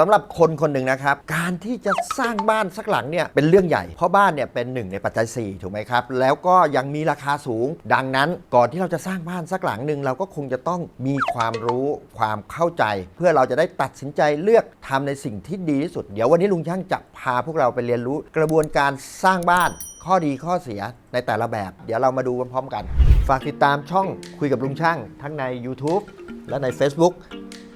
สำหรับคนคนหนึ่งนะครับ การที่จะสร้างบ้านสักหลังเนี่ยเป็นเรื่องใหญ่ เพราะบ้านเนี่ยเป็นหนึ่งในปัจจัย 4 ถูกไหมครับ แล้วก็ยังมีราคาสูง ดังนั้นก่อนที่เราจะสร้างบ้านสักหลังหนึ่งเราก็คงจะต้องมีความรู้ความเข้าใจ เพื่อเราจะได้ตัดสินใจเลือกทำในสิ่งที่ดีที่สุด เดี๋ยววันนี้ลุงช่างจะพาพวกเราไปเรียนรู้ กระบวนการสร้างบ้านข้อดีข้อเสียในแต่ละแบบ เดี๋ยวเรามาดูพร้อมๆกัน ฝากติดตามช่องคุยกับลุงช่าง ทั้งใน YouTube และใน Facebook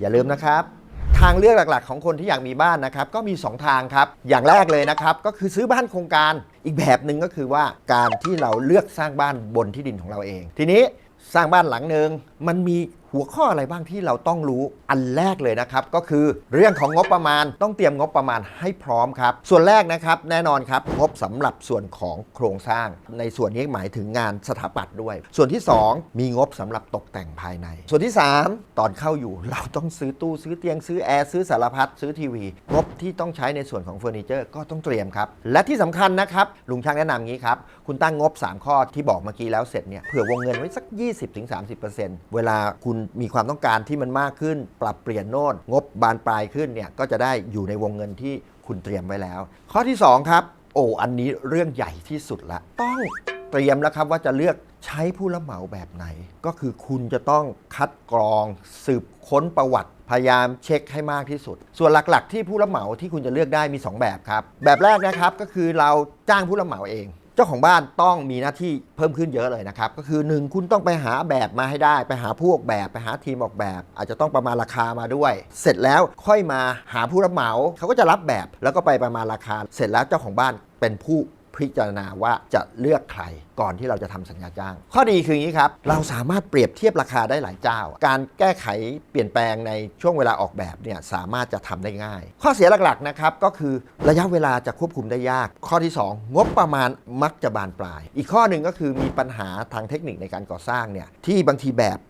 อย่าลืมนะครับางเลือกหลักๆ ของคนที่อยากมีบ้านนะครับก็มี 2 ทางครับ อย่างแรกเลยนะครับก็คือซื้อบ้านโครงการอีกแบบหนึ่งก็คือว่าการที่เราเลือกสร้างบ้านบนที่ดินของเราเอง ทีนี้สร้างบ้านหลังหนึ่ง มันมีหัวข้ออะไรบ้างที่เราต้องรู้อันแรกเลยนะครับ ก็คือเรื่องของงบประมาณต้องเตรียมงบประมาณให้พร้อมครับ ส่วนแรกนะครับแน่นอนครับงบสำหรับส่วนของโครงสร้าง ในส่วนนี้หมายถึงงานสถาปัตย์ด้วย ส่วนที่ 2 มีงบสำหรับตกแต่งภายใน ส่วนที่ 3 ตอนเข้าอยู่เราต้องซื้อตู้ซื้อเตียงซื้อแอร์ซื้อสารพัดซื้อทีวีงบที่ต้องใช้ในส่วนของเฟอร์นิเจอร์ก็ต้องเตรียมครับและที่สำคัญนะครับลุงช่างแนะนำงี้ครับคุณตั้งงบ 3 ข้อที่บอกเมื่อกี้แล้วเสร็จเนี่ยเผื่อวงเงินไว้สัก 20-30%เวลาคุณมีความต้องการที่มันมากขึ้น ปรับเปลี่ยนโน่นงบบานปลายขึ้นเนี่ยก็จะได้อยู่ในวงเงินที่คุณเตรียมไว้แล้ว ข้อที่ 2 ครับ โอ้อันนี้เรื่องใหญ่ที่สุดละ ต้องเตรียมแล้วครับว่าจะเลือกใช้ผู้รับเหมาแบบไหน ก็คือคุณจะต้องคัดกรองสืบค้นประวัติพยายามเช็คให้มากที่สุด ส่วนหลักๆ ที่ผู้รับเหมาที่คุณจะเลือกได้มี 2 แบบครับ แบบแรกนะครับก็คือเราจ้างผู้รับเหมาเอง เจ้าของบ้านต้องมีหน้าที่เพิ่มขึ้นเยอะเลยนะครับ ก็คือ 1 คุณต้องไปหาแบบมาให้ได้ ไปหาผู้ออกแบบ ไปหาทีมออกแบบ อาจจะต้องประมาณราคามาด้วย เสร็จแล้วค่อยมาหาผู้รับเหมาเขาก็จะรับแบบแล้วก็ไปประมาณราคา เสร็จแล้วเจ้าของบ้านเป็นผู้พิจารณาว่าจะเลือกใครก่อนที่เราจะทำสัญญาจ้าง ข้อดีคืออย่างนี้ครับ เราสามารถเปรียบเทียบราคาได้หลายเจ้า การแก้ไขเปลี่ยนแปลงในช่วงเวลาออกแบบเนี่ยสามารถจะทำได้ง่าย ข้อเสียหลักๆนะครับก็คือระยะเวลาจะควบคุมได้ยาก ข้อที่ 2 งบประมาณมักจะบานปลาย อีกข้อหนึ่งก็คือมีปัญหาทางเทคนิคในการก่อสร้างเนี่ยที่บางทีแบบ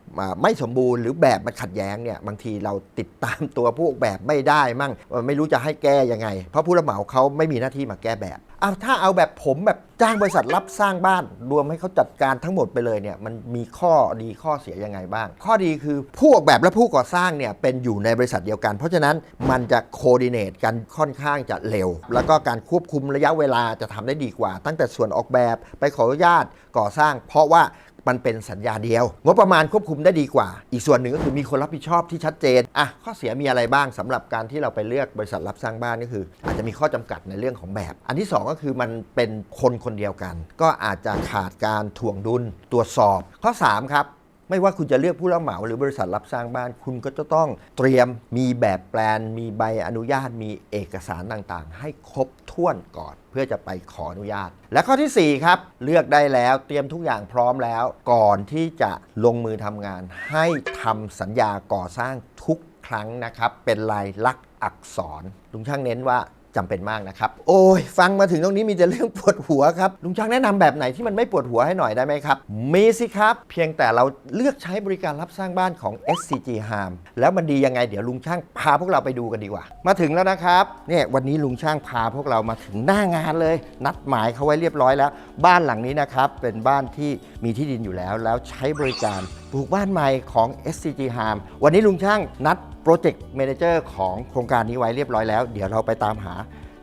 ไม่สมบูรณ์หรือแบบมันขัดแย้งเนี่ยบางทีเราติดตามตัวผู้ออกแบบไม่ได้มั่งไม่รู้จะให้แก้ยังไง เพราะผู้รับเหมาเขาไม่มีหน้าที่มาแก้แบบอ้าวถ้าเอาแบบผมแบบจ้างบริษัทรับสร้างบ้านรวมให้เขาจัดการทั้งหมดไปเลยเนี่ยมันมีข้อดีข้อเสียยังไงบ้าง ข้อดีคือผู้ออกแบบและผู้ก่อสร้างเนี่ยเป็นอยู่ในบริษัทเดียวกัน เพราะฉะนั้นมันจะโคดิเนตกันค่อนข้างจะเร็ว แล้วก็การควบคุมระยะเวลาจะทำได้ดีกว่า ตั้งแต่ส่วนออกแบบไปขออนุญาตก่อสร้าง เพราะว่า มันเป็นสัญญาเดียว งบประมาณควบคุมได้ดีกว่า อีกส่วนหนึ่งก็คือมีคนรับผิดชอบที่ชัดเจนอะข้อเสียมีอะไรบ้างสำหรับการที่เราไปเลือกบริษัทรับสร้างบ้านก็คือ อาจจะมีข้อจำกัดในเรื่องของแบบ อันที่สองก็คือมันเป็นคนคนเดียวกัน ก็อาจจะขาดการถ่วงดุลตรวจสอบ ข้อสามครับ ไม่ว่าคุณจะเลือกผู้รับเหมาหรือบริษัทรับสร้างบ้าน คุณก็จะต้องเตรียมมีแบบแปลน มีใบอนุญาต มีเอกสารต่างๆ ให้ครบถ้วนก่อน เพื่อจะไปขออนุญาต และข้อทีสี่4 ครับ เลือกได้แล้วเตรียมทุกอย่างพร้อมแล้ว ก่อนที่จะลงมือทำงาน ให้ทำสัญญาก่อสร้างทุกครั้งนะครับ เป็นลายลักษณ์อักษรลุงช่างเน้นว่า จำเป็นมากนะครับ โอ้ย ฟังมาถึงตรงนี้มีแต่เรื่องปวดหัวครับ ลุงช่างแนะนำแบบไหนที่มันไม่ปวดหัวให้หน่อยได้ไหมครับ มีสิครับ เพียงแต่เราเลือกใช้บริการรับสร้างบ้านของ SCG Harm แล้วมันดียังไงเดี๋ยวลุงช่างพาพวกเราไปดูกันดีกว่า มาถึงแล้วนะครับเนี่ยวันนี้ลุงช่างพาพวกเรามาถึงหน้างานเลย นัดหมายเขาไว้เรียบร้อยแล้ว บ้านหลังนี้นะครับเป็นบ้านที่มีที่ดินอยู่แล้ว แล้วใช้บริการปลูกบ้านใหม่ของ SCG Harm วันนี้ลุงช่างนัด โปรเจกต์ a ม a เจอร์ของโครงการนี้ไว้เรียบร้อยแล้ว เดี๋ยวเราไปตามหา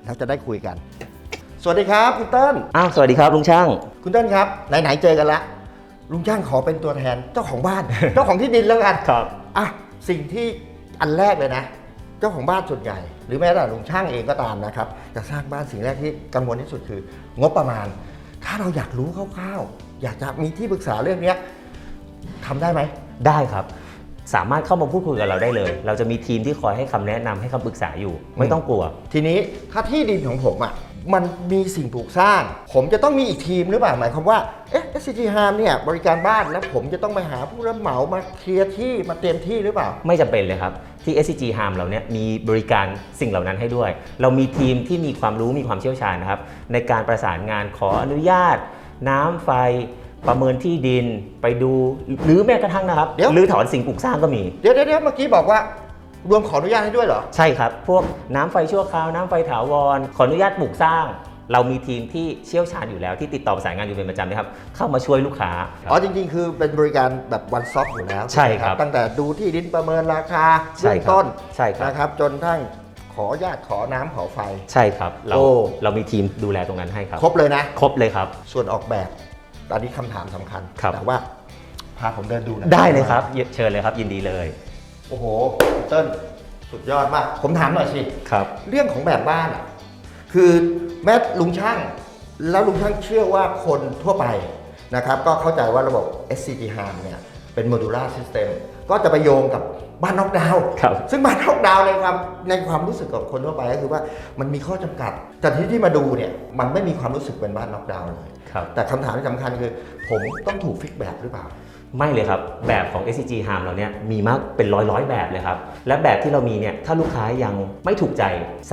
แล้วจะได้คุยกัน สวัสดีครับคุณเติ้ลอ้าวสวัสดีครับลุงช่าง คุณเติ้ลครับไหนๆเจอกันละลุงช่างขอเป็นตัวแทนเจ้าของบ้าน เจ้าของที่ดินแล้วกันครับอะสิ่งที่อันแรกเลยนะ เจ้าของบ้านส่วนใหญ่ หรือแม้แต่ลุงช่างเองก็ตามนะครับจะสร้างบ้านสิ่งแรกที่กังวลที่สุดคือ งบประมาณ ถ้าเราอยากรู้คร่าวๆอยากจะมีที่ปรึกษาเรื่องเนี้ยทำได้ไหมได้ครับ สามารถเข้ามาพูดคุยกับเราได้เลย เราจะมีทีมที่คอยให้คำแนะนำให้คำปรึกษาอยู่ ไม่ต้องกลัว ทีนี้ถ้าที่ดินของผมอะมันมีสิ่งปลูกสร้าง ผมจะต้องมีอีกทีมหรือเปล่าหมายความว่าเอ๊ะ SCG Harm เนี่ยบริการบ้านแล้วผมจะต้องไปหาผู้รับเหมามาเคลียร์ที่มาเตรียมที่หรือเปล่า ไม่จำเป็นเลยครับ ที่ SCG Harm เราเนี่ยมีบริการสิ่งเหล่านั้นให้ด้วย เรามีทีมที่มีความรู้มีความเชี่ยวชาญนะครับในการประสานงานขออนุญาต น้ำไฟ ประเมินที่ดินไปดูหรือแม้กระทั่งนะครับเดี๋ยว หรือถอนสิ่งปลูกสร้างก็มี เดี๋ยวเดี๋ยวเดี๋ยวเมื่อกี้บอกว่ารวมขออนุญาตให้ด้วยเหรอ ใช่ครับ พวกน้ำไฟชั่วคราว น้ำไฟถาวร ขออนุญาตปลูกสร้าง เรามีทีมที่เชี่ยวชาญอยู่แล้วที่ติดต่อประสานงานอยู่เป็นประจำนะครับ เข้ามาช่วยลูกค้า อ๋อจริง ๆ คือเป็นบริการแบบวันซอฟอยู่แล้วใช่ครับ ตั้งแต่ดูที่ดินประเมินราคาใช่เบื้องครับต้นใช่ครับ นะครับ จนทั้งขอญาตขอน้ำขอไฟ ใช่ครับ เราโอ้ เรามีทีมดูแลตรงนั้นให้ครับ ครบเลยนะ ครบเลยครับ ส่วนออกแบบ อันนี้คำถามสำคัญครับ แต่ว่าพาผมเดินดูหนะได้เลยครับเชิญเลยครับยินดีเลยโอ้โหเติ้ลสุดยอดมาก ผมถามหน่อยสิ ครับ เรื่องของแบบบ้านอะคือแม้ลุงช่าง แล้วลุงช่างเชื่อว่าคนทั่วไปนะครับ ก็เข้าใจว่าระบบ SCG HARM เนี่ยเป็น modular system ก็จะไปโยงกับบ้านนอกดาวน์ครับ ซึ่งบ้านนอกดาวน์ในความในความรู้สึกของคนทั่วไปก็คือว่ามันมีข้อจำกัด แต่ที่ที่มาดูเนี่ยมันไม่มีความรู้สึกเป็นบ้านนอกดาวน์เลย ครับ แต่คำถามที่สำคัญคือ ผมต้องถูกฟิกแบบหรือเปล่า ไม่เลยครับ แบบของ SCG Harm เราเนี่ยมีมากเป็นร้อยร้อยๆแบบเลยครับ และแบบที่เรามีเนี่ยถ้าลูกค้ายังไม่ถูกใจ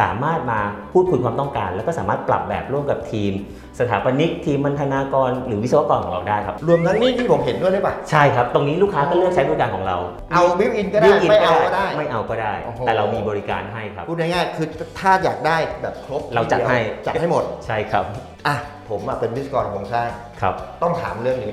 สามารถมาพูดคุยความต้องการ แล้วก็สามารถปรับแบบร่วมกับทีม สถาปนิกทีมบรรณาธิกร หรือวิศวกรของเราได้ครับ รวมทั้งนี้ที่ผมเห็นด้วยหรือเปล่าใช่ครับ ตรงนี้ลูกค้าก็เลือกใช้บริการของเราเอาบิวอินก็ได้ Built-in ไม่เอาก็ได้ ไม่เอาก็ได้ โอ้โห แต่เรามีบริการให้ครับ พูดง่ายๆคือถ้าอยากได้แบบครบเราจัดให้ จัดให้หมด ใช่ครับ อะ ผมอะเป็นวิศวกรโครงสร้าง ครับ ต้องถามเรื่องนี้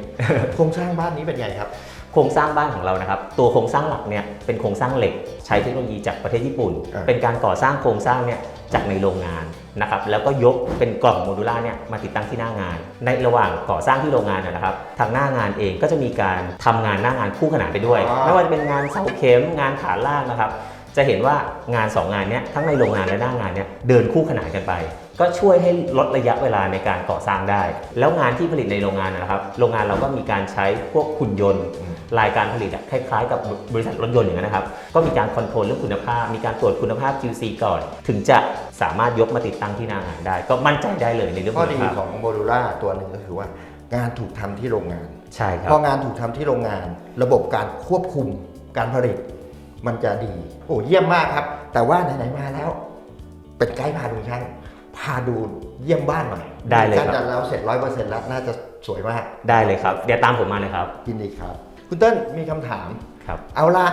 โครงสร้างบ้านนี้เป็นไงครับ โครงสร้างบ้านของเรานะครับ ตัวโครงสร้างหลักเนี่ยเป็นโครงสร้างเหล็ก ใช้เทคโนโลยีจากประเทศญี่ปุ่น อ่า เป็นการก่อสร้างโครงสร้างเนี่ยจากในโรงงานนะครับ แล้วก็ยกเป็นกล่องโมดูล่าเนี่ยมาติดตั้งที่หน้างาน ในระหว่างก่อสร้างที่โรงงานนะนะครับ ทางหน้างานเองก็จะมีการทำงานหน้างานคู่ขนานไปด้วยไม่ว่าจะเป็นงานเสาเข็มงานฐานล่างนะครับ จะเห็นว่างานสองงานเนี้ยทั้งในโรงงานและหน้างานเนี่ยเดินคู่ขนานกันไป ก็ช่วยให้ลดระยะเวลาในการก่อสร้างได้ แล้วงานที่ผลิตในโรงงานนะครับ โรงงานเราก็มีการใช้พวกหุ่นยนต์ รายการผลิตอะคล้ายๆกับบริษัทรถยนต์อย่างนั้นนะครับ ก็มีการคอนโทรลเรื่องคุณภาพ มีการตรวจคุณภาพ QC ก่อน ถึงจะสามารถยกมาติดตั้งที่หน้างานได้ ก็มั่นใจได้เลยในเรื่องข้อคุณดีภาพของโมดูล่าตัวหนึ่งก็คือว่างานถูกทำที่โรงงานใช่ครับพองานถูกทำที่โรงงาน ระบบการควบคุมการผลิต มันจะดี โอ้เยี่ยมมากครับ แต่ว่าไหนๆมาแล้ว เป็นไกด์พาดูช่าง พาดูเยี่ยมบ้านหน่อยได้เลยครับช่างจัดแล้วเสร็จร้อยเปอร์เซ็นต์แล้วน่าจะสวยมาก ได้เลยครับ เดี๋ยวตามผมมาเลยครับยินดีครับ คุณเติ้ลมีคำถาม ครับ เอาละ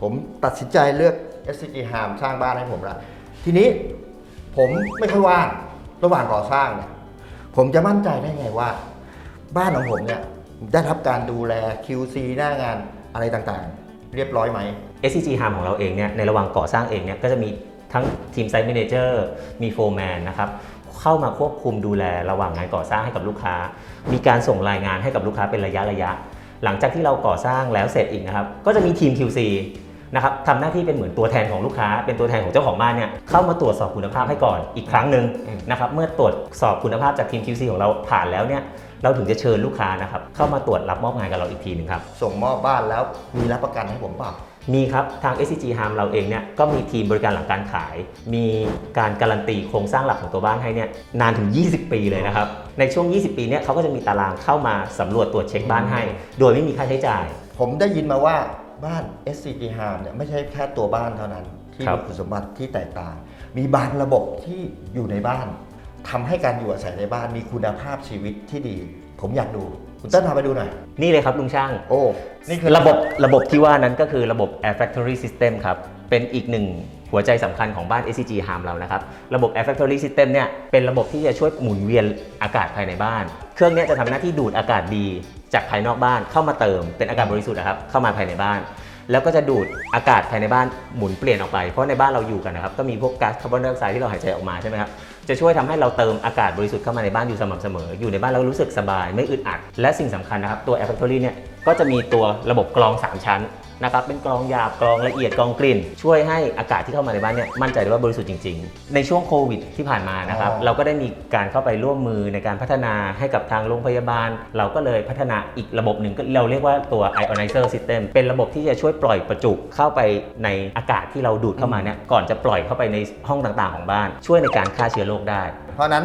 ผมตัดสินใจเลือก SCG Harm สร้างบ้านให้ผมละทีนี้ผมไม่ค่อยว่างระหว่างก่อสร้างเนี่ยผมจะมั่นใจได้ไงว่า บ้านของผมเนี่ยได้รับการดูแล QC หน้างานอะไรต่างๆ เรียบร้อยไหม SCG Harm ของเราเองเนี่ยในระหว่างก่อสร้างเองเนี่ยก็จะมี ทั้งทีมไซต์ m ม n เจอร์มีโฟร์แมนนะครับเข้ามาควบคุมดูแลระหว่างงานก่อสร้างให้กับลูกค้า มีการส่งรายงานให้กับลูกค้าเป็นระยะระยะ หลังจากที่เราก่อสร้างแล้วเสร็จอีกนะครับก็จะมีทีม QC นะครับทำหน้าที่เป็นเหมือนตัวแทนของลูกค้า เป็นตัวแทนของเจ้าของบ้านเนี่ยเข้ามาตรวจสอบคุณภาพให้ก่อนอีกครั้งหนึ่งอืมนะครับเมื่อตรวจสอบคุณภาพจากทีม QC ของเราผ่านแล้วเนี่ยเราถึงจะเชิญลูกค้านะครับเข้ามาตรวจรับมอบงานกับเราอีกทีหนึ่งครับส่งมอบบ้านแล้วมีรับประกันให้ผมเปล่า มีครับ ทาง SCG Harm เราเองเนี่ยก็มีทีมบริการหลังการขาย มีการการันตีโครงสร้างหลักของตัวบ้านให้เนี่ยนานถึง 20 ปีเลยนะครับ ในช่วง 20 ปีเนี่ยเขาก็จะมีตารางเข้ามาสำรวจตรวจเช็คบ้านให้ โดยไม่มีค่าใช้จ่าย ผมได้ยินมาว่าบ้าน SCG Harm เนี่ยไม่ใช่แค่ตัวบ้านเท่านั้น ที่ครัมีบคุณสมบัติที่แตกต่าง มีบางระบบที่อยู่ในบ้านทำให้การอยู่อาศัยในบ้านมีคุณภาพชีวิตที่ดี ผมอยากดู คุณเต้นพาไปดูหน่อย นี่เลยครับลุงช่าง โอ้ นี่คือระบบระบบที่ว่านั้นก็คือระบบ Air Factory System ครับ เป็นอีกหนึ่งหัวใจสำคัญของบ้าน SCG Harm เรานะครับ ระบบ Air Factory System เนี่ยเป็นระบบที่จะช่วยหมุนเวียนอากาศภายในบ้าน เครื่องเนี้จะทำหน้าที่ดูดอากาศดีจากภายนอกบ้านเข้ามาเติมเป็นอากาศบริสุทธิ์นะครับเข้ามาภายในบ้าน แล้วก็จะดูดอากาศภายในบ้านหมุนเปลี่ยนออกไป เพราะในบ้านเราอยู่กันนะครับ ก็มีพวกก๊าซคาร์บอนไดออกไซด์ที่เราหายใจออกมาใช่ไหมครับ จะช่วยทำให้เราเติมอากาศบริสุทธิ์เข้ามาในบ้านอยู่สม่ำเสมอ อยู่ในบ้านเรารู้สึกสบาย ไม่อึดอัด และสิ่งสำคัญนะครับ ตัว Air Factory เนี่ย ก็จะมีตัวระบบกรอง 3 ชั้น นะครับเป็นกรองหยาบกรองละเอียดกรองกลิ่น ช่วยให้อากาศที่เข้ามาในบ้านเนี่ยมั่นใจได้ว่าบริสุทธิ์จริง ๆ ในช่วงโควิดที่ผ่านมานะครับอ๋อเราก็ได้มีการเข้าไปร่วมมือในการพัฒนาให้กับทางโรงพยาบาล เราก็เลยพัฒนาอีกระบบหนึ่งก็เราเรียกว่าตัว Ionizer System เป็นระบบที่จะช่วยปล่อยประจุเข้าไปในอากาศที่เราดูดเข้ามาเนี่ยก่อนจะปล่อยเข้าไปในห้องต่างๆ ของบ้าน ช่วยในการฆ่าเชื้อโรคได้ เพราะฉะนั้น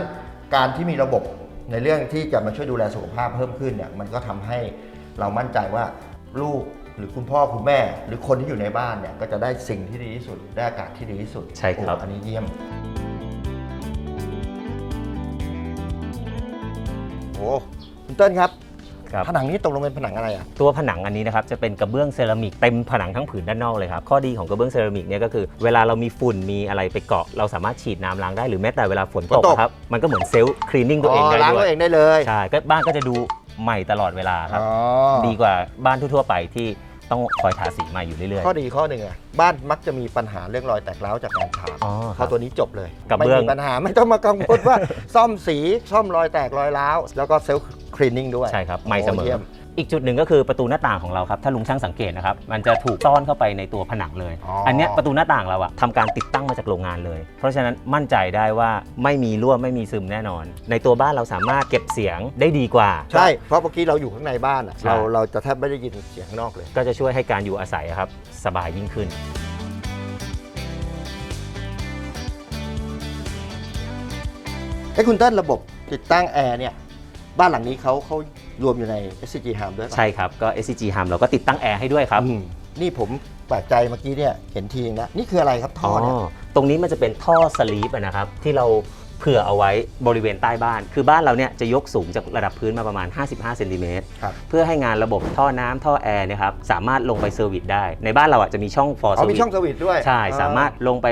การที่มีระบบในเรื่องที่จะมาช่วยดูแลสุขภาพเพิ่มขึ้นเนี่ยมันก็ทำให้เรามั่นใจว่าลูก หรือคุณพ่อคุณแม่ หรือคนที่อยู่ในบ้านเนี่ยก็จะได้สิ่งที่ดีที่สุดได้อากาศที่ดีที่สุดใช่ครับ โอ้อันนี้เยี่ยมโอ้คุณเติ้ลครับครับ ผนังนี้ตกลงเป็นผนังอะไรอะ ตัวผนังอันนี้นะครับจะเป็นกระเบื้องเซรามิกเต็มผนังทั้งผืนด้านนอกเลยครับข้อดีของกระเบื้องเซรามิกเนี่ยก็คือเวลาเรามีฝุ่นมีอะไรไปเกาะ เราสามารถฉีดน้ำล้างได้หรือแม้แต่เวลาฝนตกฝนตกครับมันก็เหมือนเซลล์คลีนนิ่งตัวเองได้ล้างด้วตัยวเองได้เลย ใช่ก็บ้านก็จะดู ใหม่ตลอดเวลาครับ อ๋อดีกว่าบ้านทั่วๆไปที่ต้องคอยทาสีใหม่อยู่เรื่อยข้อดีข้อหนึ่งอะบ้านมักจะมีปัญหาเรื่องรอยแตกร้าวจากการฉาบอ๋อคพรัอบ ตัวนี้จบเลยกระไม่เบื้อง มีปัญหาไม่ต้องมากังวลว่า ซ่อมสีซ่อมรอยแตกรอยร้าวแล้วก็เซลล์ค ลีนนิ่งด้วยๆใช่ครับไม่เสมอ โยี่ย อีกจุดหนึ่งก็คือประตูหน้าต่างของเราครับ ถ้าลุงช่างสังเกตนะครับ มันจะถูกซ่อนเข้าไปในตัวผนังเลย อ๋ออั อันเนี้ยประตูหน้าต่างเราอะทำการติดตั้งมาจากโรงงานเลย เพราะฉะนั้นมั่นใจได้ว่าไม่มีรั่วไม่มีซึมแน่นอน ในตัวบ้านเราสามารถเก็บเสียงได้ดีกว่า ใช่ เพราะเมื่อกี้เราอยู่ข้างในบ้านอะใช่ เราเราจะแทบไม่ได้ยินเสียงข้างนอกเลย ก็จะช่วยให้การอยู่อาศัยอะครับสบายยิ่งขึ้น ไอ้ยคุณเต้นระบบติดตั้งแอร์เนี่ย บ้านหลังนี้เขาเขารวมอยู่ใน SCG Ham ด้วยปะใช่ครับ ก็ SCG Ham เราก็ติดตั้งแอร์ให้ด้วยครับ อืมนี่ผมแปลกใจเมื่อกี้เนี่ยเห็นทีนึงแล้วนี่คืออะไรครับท่อเนี่ย ตรงนี้มันจะเป็นท่อสลีปอะนะครับ ที่เรา เผื่อเอาไว้บริเวณใต้บ้าน คือบ้านเราเนี่ยจะยกสูงจากระดับพื้นมาประมาณ 55เซนติเมตรครับ เพื่อให้งานระบบท่อน้ำท่อแอร์เนะครับสามารถลงไปเซอร์วิสได้ ในบ้านเราอะจะมีช่อง for อ๋อมี service ช่องสวิตช์ด้วยใช่อ่สามารถลงไป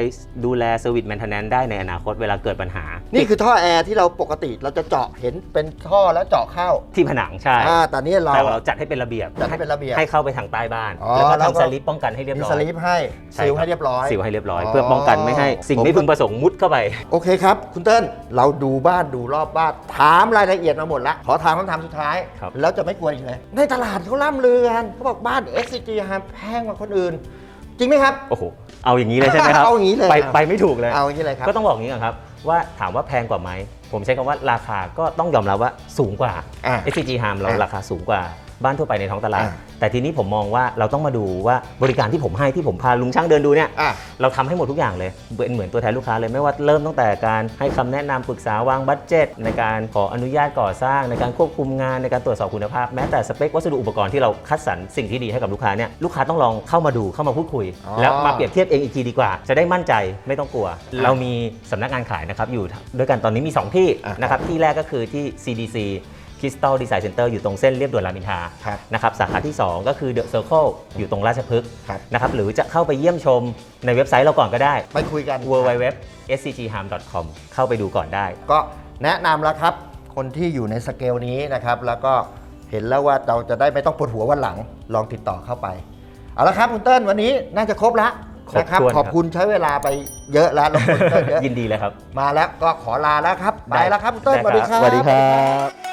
ดูแลเซอร์วิสแมนเทนแนนได้ในอนาคตเวลาเกิดปัญหานี่คือท่อแอร์ที่เราปกติเราจะเจาะเห็นเป็นท่อแล้วเจาะเข้าที่ผนังใช่อ่าแต่นี่เรา แต่เราจัดให้เป็นระเบียบจัดให้เป็นระเบียบให้เข้าไปทางใต้บ้าน อ๋อแล้วก็แล้วก็ ทำสลิปป้องกันให้เรียบมีร้อสยลีปให้ใช่ซีลครับ ให้เรียบร้อยซีลให้เรียบร้อยอ๋อเพื่อป้องกันไม่ให้สิ่งผมไม่พึงประสงค์มุดเข้าไป โอเคครับ คุณเติ้ลเราดูบ้านดูรอบบ้านถามรายละเอียดมาหมดแล้วขอถามคำถามสุดท้าย ครับ แล้วจะไม่กลัวอีกเลยในตลาดเขาล่ำลือกันเขาบอกบ้าน SCG ฮะแพงกว่าคนอื่น จริงไหมครับ โอ้โห เอาอย่างนี้เลยใช่ไหมครับเอาอย่างนี้เลยไปครับ ไปไม่ถูกเลย เอาอย่างนี้เลยครับ ก็ต้องบอกอย่างนี้ก่อนครับ ว่าถามว่าแพงกว่าไหม ผมใช้คำว่าราคาก็ต้องยอมรับว่าสูงกว่า อะ SCG Ham เราอะ ราคาสูงกว่า บ้านทั่วไปในท้องตลาด อะแต่ทีนี้ผมมองว่าเราต้องมาดูว่าบริการที่ผมให้ที่ผมพาลุงช่างเดินดูเนี่ยอะ เราทำให้หมดทุกอย่างเลยเป็นเหมือนตัวแทนลูกค้าเลยไม่ว่าเริ่มตั้งแต่การให้คำแนะนำปรึกษาวางบัตเจ็ตในการขออนุญาตก่อสร้าง ในการควบคุมงานในการตรวจสอบคุณภาพแม้แต่สเปควัสดุอุปกรณ์ที่เราคัดสรรสิ่งที่ดีให้กับลูกค้าเนี่ยลูกค้าต้องลองเข้ามาดูเข้ามาพูดคุย อ๋อ แล้วมาเปรียบเทียบเองอีกทีดีกว่า จะได้มั่นใจไม่ต้องกลัว เรามีสำนักงานขายนะครับอยู่ด้วยกันตอนนี้มี2ที่อะ นะครับที่แรกก็คือที่ CDC Crystal Design Center อยู่ตรงเส้นเรียบด่วนรามอินทราครับนะครับสาขาที่ 2 ก็คือ The Circle อยู่ตรงราชพฤกษ์ครับ นะครับหรือจะเข้าไปเยี่ยมชมในเว็บไซต์เราก่อนก็ได้ ไปคุยกัน www.scgham.com เข้าไปดูก่อนได้ ก็แนะนำแล้วครับ คนที่อยู่ในสเกลนี้นะครับ แล้วก็เห็นแล้วว่าเราจะได้ไม่ต้องปวดหัววันหลังลองติดต่อเข้าไป เอาละครับคุณเติ้ลวันนี้น่าจะครบแล้วครบนะครับถ้วนขอบคุณใช้เวลาไปเยอะแล้วรบกวนเติ้ลเยอะ ยินดีเลยครับ มาแล้วก็ขอลาแล้วครับ ไปแล้วครับคุณเติ้ลสวัสดีครับ สวัสดีครับ